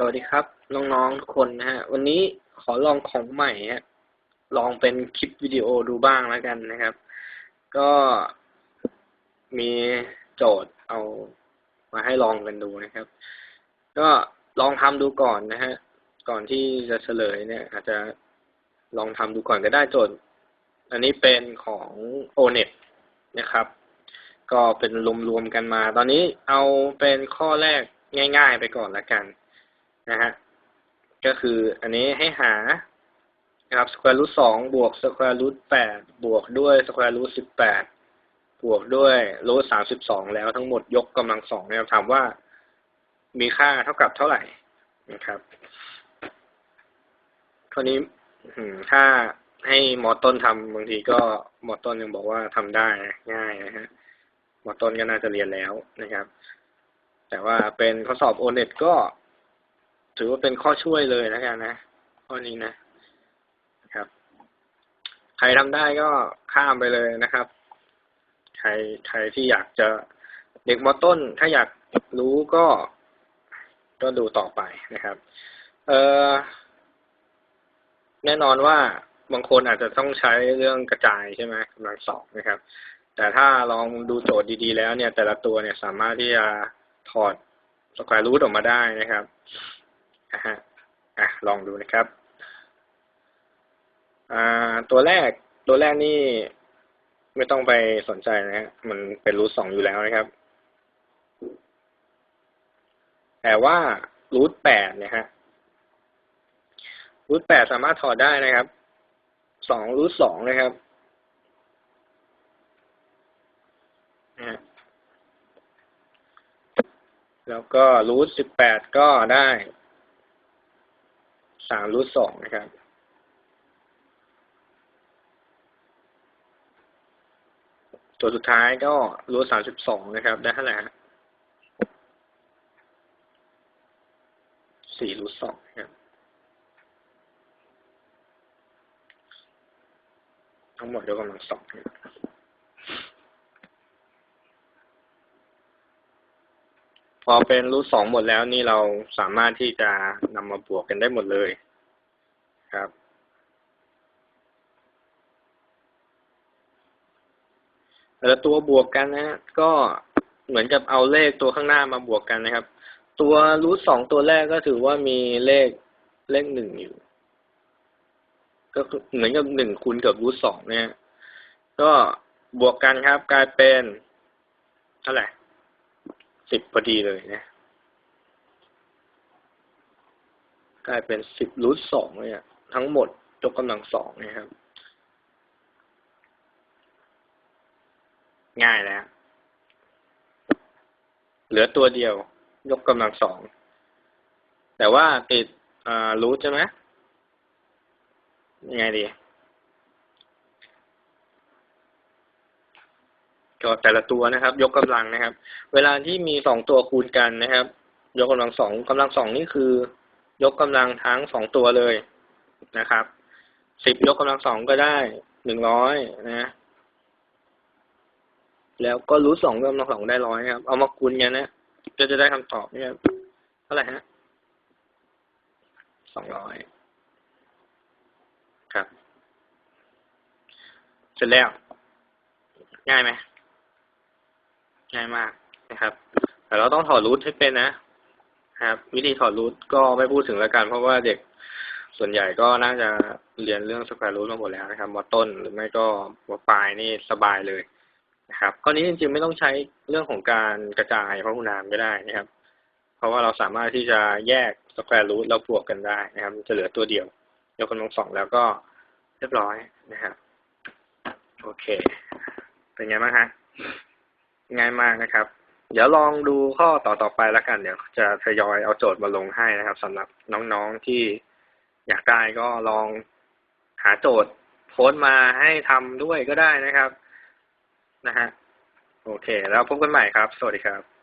สวัสดีครับ น้องๆทุกคนนะฮะ วันนี้ขอลองของใหม่ฮะลองเป็นคลิปวิดีโอดูบ้างแล้วกันนะครับ ก็มีโจทย์เอามาให้ลองกันดูนะครับ ก็ลองทำดูก่อนนะฮะ ก่อนที่จะเฉลยเนี่ย อาจจะลองทำดูก่อนก็ได้โจทย์ อันนี้เป็นของ o n e t นะครับ ก็เป็นรวมๆกันมา ตอนนี้เอาเป็นข้อแรกง่าย ๆ ไปก่อนละกัน นะฮะก็คืออันนี้ให้หานะครับ square root สองบวก square root แปดบวกด้วย square root สิบแปดบวกด้วย root สามสิบสองแล้วทั้งหมดยกกำลังสองนะครับถามว่ามีค่าเท่ากับเท่าไหร่นะครับข้อนี้ถ้าให้หมอต้นทำบางทีก็หมอต้นยังบอกว่าทำได้ง่ายนะฮะหมอต้นก็น่าจะเรียนแล้วนะครับ แต่ว่าเป็นข้อสอบโอเน็ตก็ ถือว่าเป็นข้อช่วยเลยแล้วกันนะข้อนี้นะครับ ใครทำได้ก็ข้ามไปเลยนะครับ ใครใครที่อยากจะเด็กมอต้น ถ้าอยากรู้ก็ก็ดูต่อไปนะครับ เออแน่นอนว่าบางคนอาจจะต้องใช้เรื่องกระจายใช่ไหมกำลังสองนะครับ แต่ถ้าลองดูโจทย์ดีๆ แล้วเนี่ย แต่ละตัวเนี่ยสามารถที่จะถอดสแควร์รูทออกมาได้นะครับ อะฮะอะลองดูนะครับอ่าตัวแรกตัวแรกนี่ไม่ต้องไปสนใจนะฮะมันเป็นรูทสองอยู่แล้วนะครับ แต่ว่ารูทแปดเนี่ยฮะรูทแปดสามารถถอดได้นะครับสองรูทสองนะครับนะแล้วก็รูทสิบแปดก็ได้ สามรูทสองนะครับ ตัวสุดท้ายก็รูทสามสิบสองนะครับ ได้เท่าไหร่สี่รูทสองครับทั้งหมดยกกำลังสองพอเป็นรูทสองหมดแล้วนี่เราสามารถที่จะนำมาบวกกันได้หมดเลย ครับแล้วตัวบวกกันนะฮะก็เหมือนกับเอาเลขตัวข้างหน้ามาบวกกันนะครับ ตัวรูทสองตัวแรกก็ถือว่ามีเลขเลขหนึ่งอยู่ ก็เหมือนกับหนึ่งคูณกับรูทสองเนี่ย ก็บวกกันครับ กลายเป็นเท่าไหร่สิบพอดีเลยนะกลายเป็นสิบรูทสองเนี่ย ทั้งหมดยกกำลังสองนะครับ ง่ายแล้ว เหลือตัวเดียวยกกำลังสอง แต่ว่าติดรูทใช่ไหมยังไงดีก็แต่ละตัวนะครับ ยกกำลังนะครับ เวลาที่มีสองตัวคูณกันนะครับ ยกกำลังสองกำลังสองนี่คือ ยกกำลังทั้งสองตัวเลย นะครับสิบยกกำลังสองก็ได้หนึ่งร้อยนะ แล้วก็รูทสองกำลังสองได้ร้อยครับ เอามาคูณกันนะก็จะได้คำตอบนี่ครับเท่าไหร่ฮะสองร้อยครับ เสร็จแล้ว ง่ายไหมง่ายมากนะครับ แต่เราต้องถอดรูทให้เป็นนะครับ วิธีถอดรูทก็ไม่พูดถึงแล้วกันเพราะว่าเด็ก ส่วนใหญ่ก็น่าจะเรียนเรื่องสแควร์รูทมาหมดแล้วนะครับมอต้นหรือไม่ก็มปลายนี่สบายเลยนะครับข้อนี้จริงๆไม่ต้องใช้เรื่องของการกระจายพหุนามก็ได้นะครับ เพราะว่าเราสามารถที่จะแยกสแควร์รูทแล้วบวกกันได้นะครับ จะเหลือตัวเดียวยกกำลังสองแล้วก็เรียบร้อยนะครับโอเค เป็นไงบ้างฮะง่ายมากนะครับ เดี๋ยวลองดูข้อต่อต่อไปแล้วกัน เดี๋ยวจะทยอยเอาโจทย์มาลงให้นะครับสำหรับน้องๆที่ อยากได้ก็ลองหาโจทย์โพสต์มาให้ทำด้วยก็ได้นะครับ นะฮะ โอเค แล้วพบกันใหม่ครับ สวัสดีครับ